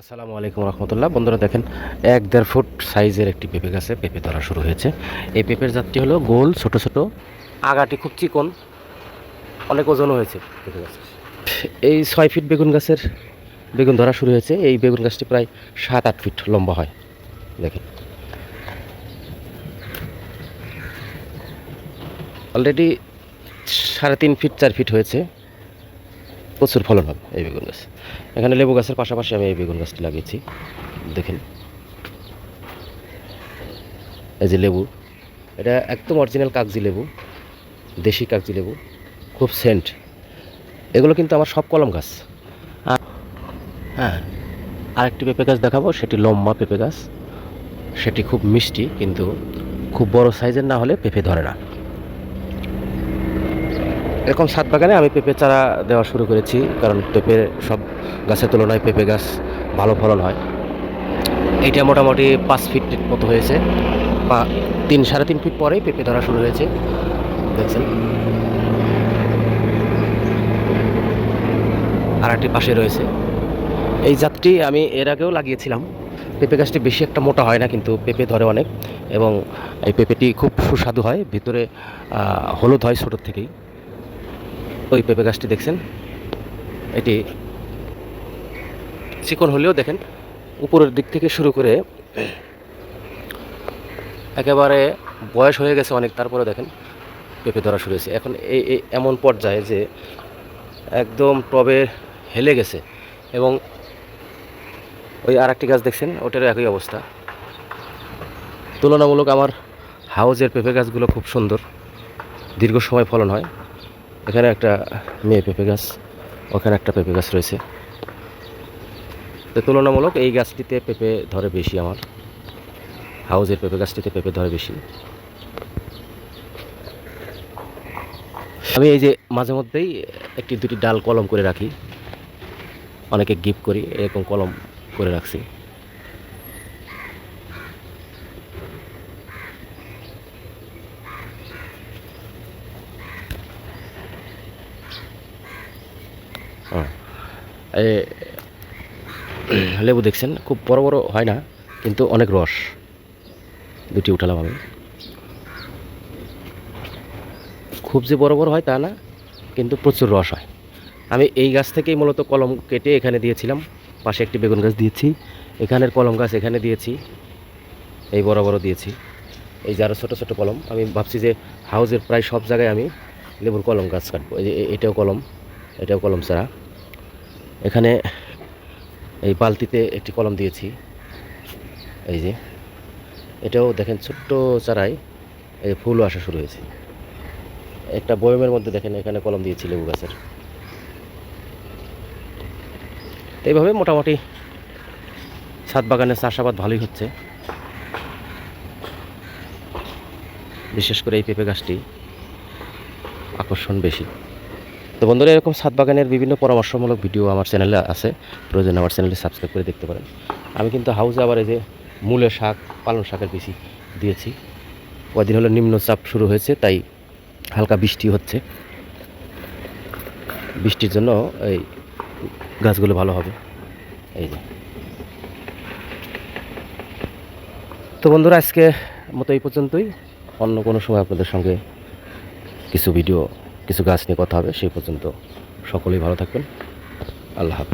আসসালামু আলাইকুম রহমতুল্লাহ। বন্ধুরা দেখেন, এক দেড় ফুট সাইজের একটি পেঁপে গাছে পেঁপে ধরা শুরু হয়েছে। এই পেঁপের জাতটি হলো গোল, ছোট ছোট, আগাটি খুব চিকন, অনেক ওজনও হয়েছে পেঁপে গাছের এই ছয় ফিট বেগুন গাছের বেগুন ধরা শুরু হয়েছে। এই বেগুন গাছটি প্রায় সাত, আট ফিট লম্বা হয়। দেখেন। অলরেডি সাড়ে তিন ফিট, চার ফিট হয়েছে। প্রচুর ফলন হবে এই বেগুন গাছ। এখানে লেবু গাছের পাশাপাশি আমি এই বেগুন গাছটি লাগিয়েছি। দেখেন। এই যে লেবু, এটা একদম অরিজিনাল কাগজি লেবু, দেশি কাগজি লেবু, খুব সেন্ট এগুলো কিন্তু আমার সব কলম গাছ। হ্যাঁ আরেকটি পেঁপে গাছ দেখাবো, সেটি লম্বা পেঁপে গাছ। সেটি খুব মিষ্টি, কিন্তু খুব বড় সাইজের না হলে পেঁপে ধরে না। এরকম ছাদ বাগানে আমি পেঁপে চারা দেওয়া শুরু করেছি, কারণ পেঁপে সব গাছের তুলনায় পেঁপে গাছ ভালো ফলন হয়। এইটা মোটামুটি পাঁচ ফিট মতো হয়েছে। বা তিন, সাড়ে তিন ফিট পরেই পেঁপে ধরা শুরু হয়েছে। দেখছেন? আর একটি পাশে রয়েছে। এই জাতটি আমি এর আগেও লাগিয়েছিলাম। পেঁপে গাছটি বেশি একটা মোটা হয় না, কিন্তু পেঁপে ধরে অনেক এবং এই পেঁপেটি খুব সুস্বাদু হয়। ভিতরে হলুদ হয় ছোটোর থেকেই। ওই পেঁপে গাছটি দেখছেন? এটি চিকন হলেও দেখেন, উপরের দিক থেকে শুরু করে একেবারে বয়স হয়ে গেছে অনেক, তারপরে দেখেন পেঁপে ধরা শুরু হয়েছে। এখন এই এমন পর্যায়ে যে একদম টবে হেলে গেছে এবং ওই আর একটি গাছ দেখছেন, ওটারও একই অবস্থা। তুলনামূলক আমার হাউজের পেঁপে গাছগুলো খুব সুন্দর। দীর্ঘ সময় ফলন হয়। এখানে একটা মেয়ে পেঁপে গাছ, ওখানে একটা পেঁপে গাছ রয়েছে। তো তুলনামূলক এই গাছটিতে পেঁপে ধরে বেশি আমার। হাউজের পেঁপে গাছটিতে পেঁপে ধরে বেশি। আমি এই যে মাঝে মধ্যেই একটি দুটি ডাল কলম করে রাখি। অনেকে গিফট করি, এরকম কলম করে রাখছি। লেবু দেখছেন, খুব বড় বড় হয় না, কিন্তু অনেক রস। দুটি উঠালাম আমি। খুব যে বড় বড় হয় তা না, কিন্তু প্রচুর রস হয়। আমি এই গাছ থেকেই মূলত কলম কেটে এখানে দিয়েছিলাম। পাশে একটি বেগুন গাছ দিয়েছি। এখানের কলম গাছ এখানে দিয়েছি। এই বড় বড় দিয়েছি। এই যে আরও ছোটো ছোটো কলম। আমি ভাবছি যে হাউজের প্রায় সব জায়গায় আমি লেবুর কলম গাছ কাটবো। এই এটাও কলম এটাও কলম চারা এখানে এই বালতিতে একটি কলম দিয়েছি। এই যে। এটাও দেখেন ছোট্ট চারায় এই ফুলও আসা শুরু হয়েছে। একটা বয়মের মধ্যে দেখেন এখানে কলম দিয়েছি লেবু গাছের। এইভাবে মোটামুটি ছাদ বাগানের চাষাবাদ ভালোই হচ্ছে। বিশেষ করে এই পেঁপে গাছটি আকর্ষণ বেশি। তো বন্ধুরা, এরকম ছাদ বাগানের বিভিন্ন পরামর্শমূলক ভিডিও আমার চ্যানেলে আছে। প্রয়োজন আমার চ্যানেলে সাবস্ক্রাইব করে দেখতে পারেন। আমি কিন্তু হাউসে আবার এই যে মূলের শাক, পালং শাকের বেশি দিয়েছি। কদিন হলো নিম্নচাপ শুরু হয়েছে, তাই হালকা বৃষ্টি হচ্ছে। বৃষ্টির জন্য এই গাছগুলো ভালো হবে। এই যে। তো বন্ধুরা, আজকে মতো এই পর্যন্তই। অন্য কোনো সময় আপনাদের সঙ্গে কিছু ভিডিও কিছু গাছ নিয়ে কথা হবে সেই পর্যন্ত সকলেই ভালো থাকবেন। আল্লাহ হাফেজ।